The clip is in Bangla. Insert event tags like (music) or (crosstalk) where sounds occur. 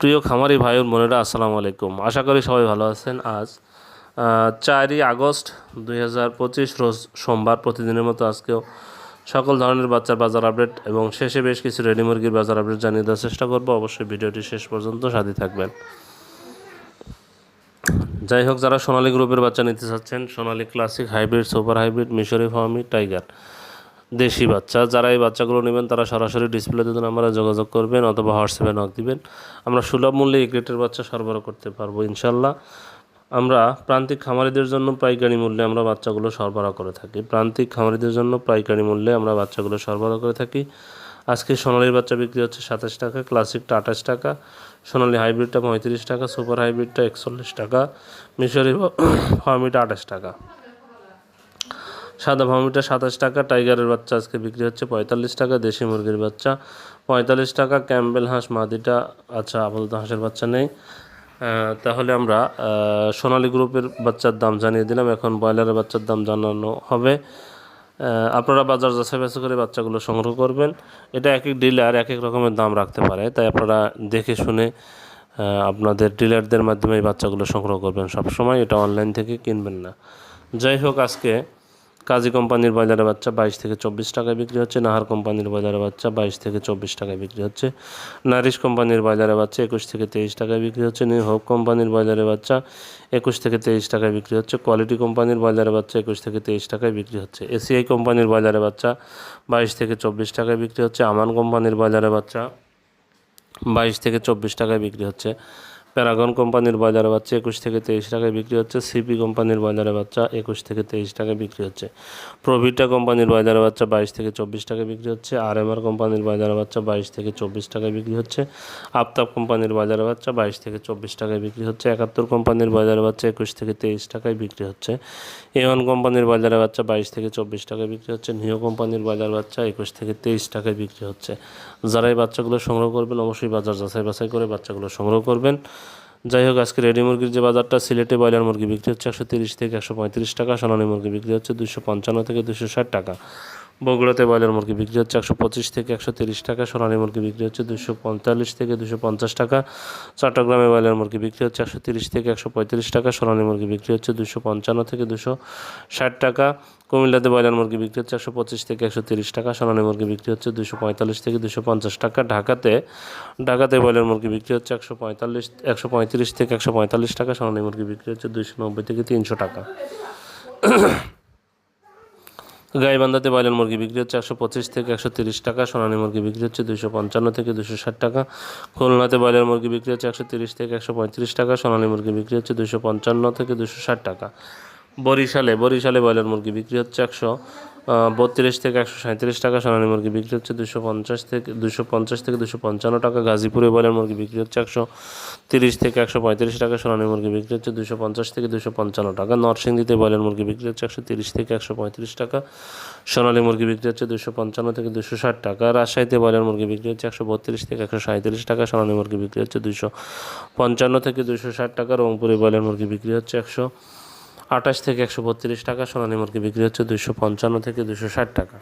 প্রিয় খামারি ভাই বোনেরা, আসসালামু আলাইকুম। আশা করি সবাই ভালো আছেন। আজ চারই আগস্ট দুই হাজার পঁচিশ, রোজ সোমবার প্রতিদিনের মতো আজকেও সকল ধরনের বাচ্চার বাজার আপডেট এবং শেষে বেশ কিছু রেডি মুরগির বাজার আপডেট জানিয়ে দেওয়ার চেষ্টা করব। অবশ্যই ভিডিওটি শেষ পর্যন্ত সাথে থাকবেন। যাই হোক, যারা সোনালী গ্রুপের বাচ্চা নিতে চাচ্ছেন, Sonali classic hybrid, super hybrid, মিশরি, ফার্মি, টাইগার দেশি বাচ্চা। যারা এই বাচ্চাগুলো নেবেন, তারা সরাসরি ডিসপ্লেতে আমরা যোগাযোগ করবেন অথবা হোয়াটসঅ্যাপে নক দিবেন। আমরা সুলভ মূল্যে এই গ্রেটের বাচ্চা সরবরাহ করতে পারব, ইনশাল্লাহ। আমরা প্রান্তিক খামারিদের জন্য পাইকারি মূল্যে আমরা বাচ্চাগুলো সরবরাহ করে থাকি। প্রান্তিক খামারিদের জন্য পাইকারি মূল্যে আমরা বাচ্চাগুলো সরবরাহ করে থাকি। আজকে সোনালির বাচ্চা বিক্রি হচ্ছে সাতাশ টাকা, ক্লাসিকটা আঠাশ টাকা। সোনালি হাইব্রিডটা পঁয়ত্রিশ টাকা, সুপার হাইব্রিডটা একচল্লিশ টাকা। মিশরি (coughs) ফার্মিটা আঠাশ টাকা। সাদা ভামিটা সাতাশ টাকা, টাইগারের বাচ্চা আজকে বিক্রি হচ্ছে পঁয়তাল্লিশ টাকা, দেশি মুরগির বাচ্চা পঁয়তাল্লিশ টাকা ক্যাম্বেল হাঁস মাদিটা আচ্ছা আপাতত হাঁসের বাচ্চা নেই। তাহলে আমরা সোনালী গ্রুপের বাচ্চার দাম জানিয়ে দিলাম। এখন ব্রয়লারের বাচ্চার দাম জানানো হবে। আপনারা বাজার যাচাই বাছাই করে বাচ্চাগুলো সংগ্রহ করবেন। এটা এক এক ডিলার এক এক রকমের দাম রাখতে পারে। তাই আপনারা দেখে শুনে আপনাদের ডিলারদের মাধ্যমে এই বাচ্চাগুলো সংগ্রহ করবেন। সবসময় এটা অনলাইন থেকে কিনবেন না। যাই হোক আজকে কাজী কোম্পানির বাজারে বাচ্চা বাইশ থেকে চব্বিশ টাকায় বিক্রি হচ্ছে, নাহার কোম্পানির বাজারে বাচ্চা বাইশ থেকে চব্বিশ টাকায় বিক্রি হচ্ছে, নারিশ কোম্পানির বাজারে বাচ্চা একুশ থেকে তেইশ টাকায় বিক্রি হচ্ছে, নিউ হোপ কোম্পানির বাজারে বাচ্চা একুশ থেকে তেইশ টাকায় বিক্রি হচ্ছে, কোয়ালিটি কোম্পানির বাজারে বাচ্চা একুশ থেকে তেইশ টাকায় বিক্রি হচ্ছে, এসিআই কোম্পানির বাজারে বাচ্চা বাইশ থেকে চব্বিশ টাকায় বিক্রি হচ্ছে, আমান কোম্পানির বাজারে বাচ্চা বাইশ থেকে চব্বিশ টাকায় বিক্রি হচ্ছে প্যারাগন কোম্পানির বাজারে বাচ্চা একুশ থেকে তেইশ টাকায় বিক্রি হচ্ছে, সিপি কোম্পানির বাজারে বাচ্চা একুশ থেকে তেইশ টাকায় বিক্রি হচ্ছে। প্রভিটা কোম্পানির বাজারে বাচ্চা বাইশ থেকে চব্বিশ টাকায় বিক্রি হচ্ছে আর এম আর কোম্পানির বাজারে বাচ্চা বাইশ থেকে চব্বিশ টাকায় বিক্রি হচ্ছে, আফতাব কোম্পানির বাজারে বাচ্চা বাইশ থেকে চব্বিশ টাকায় বিক্রি হচ্ছে, একাত্তর কোম্পানির বাজারে বাচ্চা একুশ থেকে তেইশ টাকায় বিক্রি হচ্ছে। এ ওয়ান কোম্পানির বাজারে বাচ্চা বাইশ থেকে চব্বিশ টাকায় বিক্রি হচ্ছে, নিও কোম্পানির বাজার বাচ্চা একুশ থেকে তেইশ টাকায় বিক্রি হচ্ছে। যারা এই বাচ্চাগুলো সংগ্রহ করবেন, অবশ্যই বাজার যাচাই বাছাই করে বাচ্চাগুলো সংগ্রহ করবেন। যাই হোক আজকে রেডি মুরগির যে বাজারটা, সিলেটে ব্রয়লার মুরগি বিক্রি হচ্ছে একশো তিরিশ থেকে একশো পঁয়ত্রিশ টাকা, সোনালী মুরগি বিক্রি হচ্ছে দুশো পঞ্চান্ন থেকে দুশো ষাট টাকা। বগুড়াতে ব্রয়লার মুরগি বিক্রি হচ্ছে একশো পঁচিশ থেকে একশো তিরিশ টাকা, সোনালী মুরগি বিক্রি হচ্ছে দুশো পঁয়তাল্লিশ থেকে দুশো পঞ্চাশ টাকা, চট্টগ্রামে ব্রয়লার মুরগি বিক্রি হচ্ছে একশো তিরিশ থেকে একশো পঁয়ত্রিশ টাকা, সোনালী মুরগি বিক্রি হচ্ছে দুশো পঞ্চান্ন থেকে দুশো ষাট টাকা, কুমিল্লাতে ব্রয়লার মুরগি বিক্রি হচ্ছে একশো পঁচিশ থেকে একশো তিরিশ টাকা, সোনালী মুরগি বিক্রি হচ্ছে দুশো পঁয়তাল্লিশ থেকে দুশো পঞ্চাশ টাকা। ঢাকাতে ঢাকাতে ব্রয়লার মুরগি বিক্রি হচ্ছে একশো পঁয়তাল্লিশ, একশো পঁয়ত্রিশ থেকে একশো পঁয়তাল্লিশ টাকা, সোনালী মুরগি বিক্রি হচ্ছে দুশো নব্বই থেকে তিনশো টাকা। গাইবান্ধাতে ব্রয়লার মুরগি বিক্রি হচ্ছে একশো পঁচিশ থেকে একশো তিরিশ টাকা, সোনালী মুরগি বিক্রি হচ্ছে দুশো পঞ্চান্ন থেকে দুশো ষাট টাকা, খুলনাতে ব্রয়লার মুরগি বিক্রি হচ্ছে একশো তিরিশ থেকে একশো পঁয়ত্রিশ টাকা, সোনালী মুরগি বিক্রি হচ্ছে দুশো পঞ্চান্ন থেকে দুশো ষাট টাকা। বরিশালে বরিশালে ব্রয়লার মুরগি বিক্রি হচ্ছে একশো বত্রিশ থেকে একশো সাঁত্রিশ টাকা সোনালী মুরগি বিক্রি হচ্ছে দুশো পঞ্চাশ থেকে, দুশো পঞ্চাশ থেকে দুশো পঞ্চান্ন টাকা। গাজীপুরে ব্রয়লার মুরগি বিক্রি হচ্ছে একশো তিরিশ থেকে একশো পঁয়ত্রিশ টাকা, সোনালী মুরগি বিক্রি হচ্ছে দুশো পঞ্চাশ থেকে দুশো পঞ্চান্ন টাকা। নরসিংদীতে ব্রয়লার মুরগি বিক্রি হচ্ছে একশো তিরিশ থেকে একশো পঁয়ত্রিশ টাকা, সোনালী মুরগি বিক্রি হচ্ছে দুশো পঞ্চান্ন থেকে দুশো ষাট টাকা। রাজশাহীতে ব্রয়লার মুরগি বিক্রি হচ্ছে একশো বত্রিশ থেকে একশো সাঁত্রিশ টাকা, সোনালী মুরগি বিক্রি হচ্ছে দুশো পঞ্চান্ন থেকে দুশো ষাট টাকা। রংপুরে ব্রয়লার মুরগি বিক্রি হচ্ছে একশো আঠাশ থেকে একশো বত্রিশ টাকা, সোনালী মুরগি বিক্রি হচ্ছে দুশো পঞ্চান্ন থেকে দুশো ষাট টাকা।